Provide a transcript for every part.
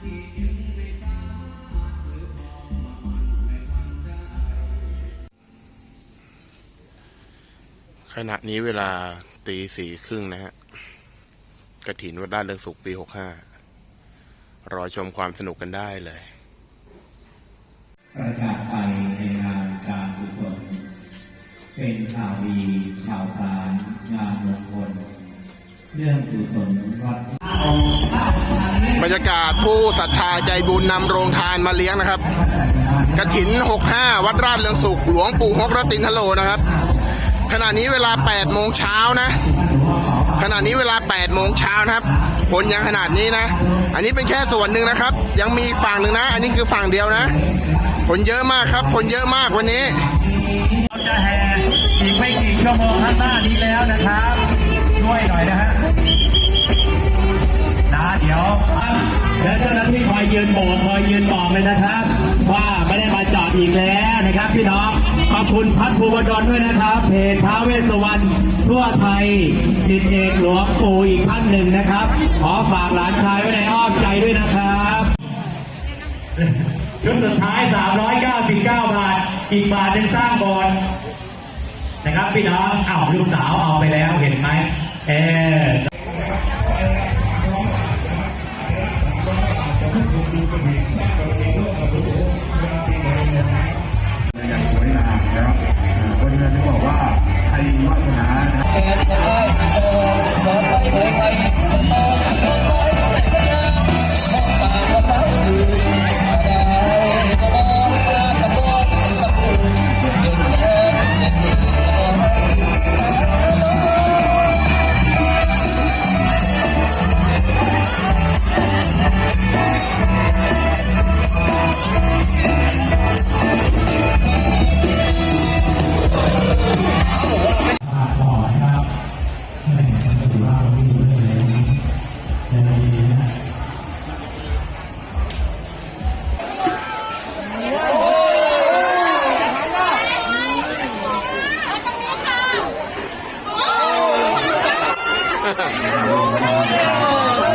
ขณะนี้เวลาตีสี่ครึ่งนะฮะกระถินวัดด้านเลือกสุขปีหกห้ารอชมความสนุกกันได้เลยประชาไทในงานการกุศลเป็นข่าวดีข่าวสารงานมงคล บรรยากาศผู้ศรัทธาใจบุญนำโรงทานมาเลี้ยงนะครับกระถิน 65 วัดราชเรืองสุขหลวงปู่ฮกรตินทโลนะครับ ขณะนี้เวลา 8 โมงเช้านะ ขณะนี้เวลา 8 โมงเช้านะครับ คนยังขนาดนี้นะ อันนี้เป็นแค่ส่วนหนึ่งนะครับ ยังมีอีกฝั่งหนึ่งนะ อันนี้คือฝั่งเดียวนะ คนเยอะมากครับ คนเยอะมากวันนี้ เราจะแห่อีกไม่กี่ชั่วโมงข้างหน้านี้แล้วนะครับ ช่วยหน่อยนะฮะนะเดี๋ยวเดี๋ยวเจ้าหน้าที่คอยยืนโบกคอยยืนบอกเลยนะครับ ว่าไม่ได้มาจอดอีกแล้วนะครับ พี่น้องขอบคุณพัดภูวดลด้วยนะครับเพจท้าวเวสวรรณทั่วไทยสิทธิเอกหลวงปู่อีกท่านหนึ่งนะครับ ขอฝากหลานชายไว้ในอ้อมใจด้วยนะครับชุดสุดท้าย 399 บาท อีกบาทหนึงสร้างบสถ์นะครับพี่น้องอ้าวลูกสาวเอาไปแล้วเห็นไหม เ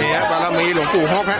นี่ฮะบารมีหลวงปู่ฮอกฮะ